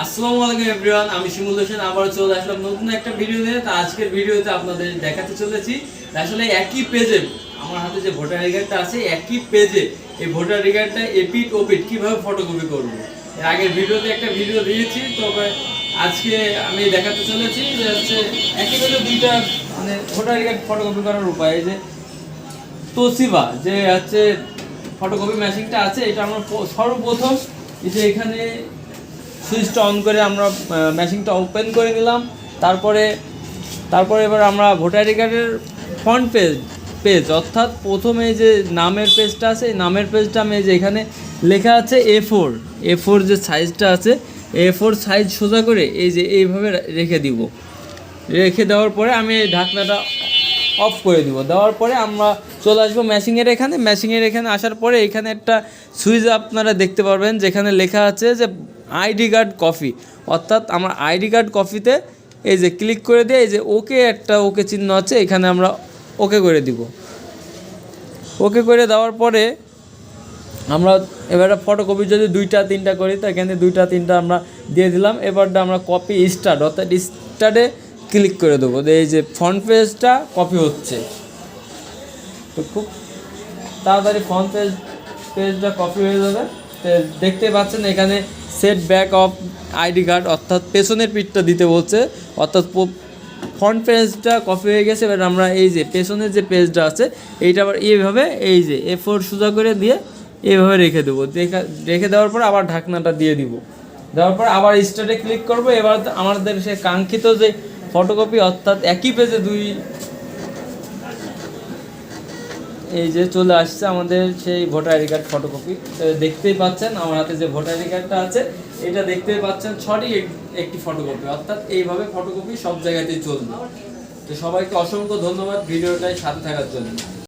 আসসালামু আলাইকুম এভরিওয়ান, আমি শিমুল হোসেন আবার চলে আসলাম নতুন একটা ভিডিও নিয়ে। তা আজকের ভিডিওতে আপনাদের দেখাতে চলেছি। আসলে একই পেজে আমার হাতে যে ভোটার আই কার্ডটা আছে, একই পেজে এই ভোটার আই কার্ডটা এপিট ওপিট কীভাবে ফটোকপি করব? এর আগের ভিডিওতে একটা ভিডিও দিয়েছি, তবে আজকে আমি দেখাতে চলেছি যে হচ্ছে পেজে দুইটা মানে ভোটার কার্ড ফটোকপি করার উপায়। যে তোসিবা, যে হচ্ছে ফটোকপি মেশিনটা আছে, এটা আমরা সর্বপ্রথম যে এখানে সুইচটা অন করে আমরা মেশিনটা ওপেন করে নিলাম। তারপরে তারপরে এবার আমরা ভোটার কার্ডের ফ্রন্ট পেজ পেজ অর্থাৎ প্রথমে যে নামের পেজটা আছে, এই নামের পেজটা আমি যে এখানে লেখা আছে এ ফোর এ ফোর যে সাইজটা আছে এ ফোর সাইজ সোজা করে এই যে এইভাবে রেখে দিব। রেখে দেওয়ার পরে আমি এই ঢাকনাটা অফ করে দিব। দেওয়ার পরে আমরা চলে আসব ম্যাশিংয়ের এখানে। ম্যাশিংয়ের এখানে আসার পরে এখানে একটা সুইচ আপনারা দেখতে পারবেন, যেখানে লেখা আছে যে আইডি কার্ড কফি অর্থাৎ আমরা আইডি কার্ড কফিতে এই যে ক্লিক করে দিয়ে এই যে ওকে একটা ওকে চিহ্ন আছে, এখানে আমরা ওকে করে দিব। ওকে করে দেওয়ার পরে আমরা এবারে ফটোকপি যদি দুইটা, তিনটা করি, তো এখানে দুইটা, তিনটা আমরা দিয়ে দিলাম। এবারটা আমরা কপি স্টার্ট, অর্থাৎ স্টার্টে ক্লিক করে দেবো। এই যে ফ্রন্ট পেজটা কপি হচ্ছে। তো খুব তাড়াতাড়ি ফ্রন্ট পেজ পেজটা কপি হয়ে যাবে। দেখতে পাচ্ছেন এখানে set back of ID card অর্থাৎ পেছনের পিঠটা দিতে বলছে। অর্থাৎ ফ্রন্ট পেজটা কপি হয়ে গেছে, এবার আমরা এই যে পেছনের যে পেজটা আছে, এইটা আবার এইভাবে, এই যে এ ফোর সোজা করে দিয়ে এইভাবে রেখে দেবো। রেখে দেওয়ার পর আবার ঢাকনাটা দিয়ে দিব। দেওয়ার পর আবার স্টার্টে ক্লিক করব। এবার আমাদের সে কাঙ্ক্ষিত যে ফটোকপি অর্থাৎ একই পেজে দুই এই যে চলে আসছে আমাদের সেই ভোটার আইডি কার্ড ফটোকপি। দেখতেই পাচ্ছেন, আমার হাতে যে ভোটার আইডি কার্ডটা আছে, এটা দেখতেই পাচ্ছেন, ছটি এক- একটি ফটোকপি, অর্থাৎ এইভাবে ফটোকপি সব জায়গাতেই চলবে। তো সবাইকে অসংখ্য ধন্যবাদ ভিডিওটায় সাথে থাকার জন্য।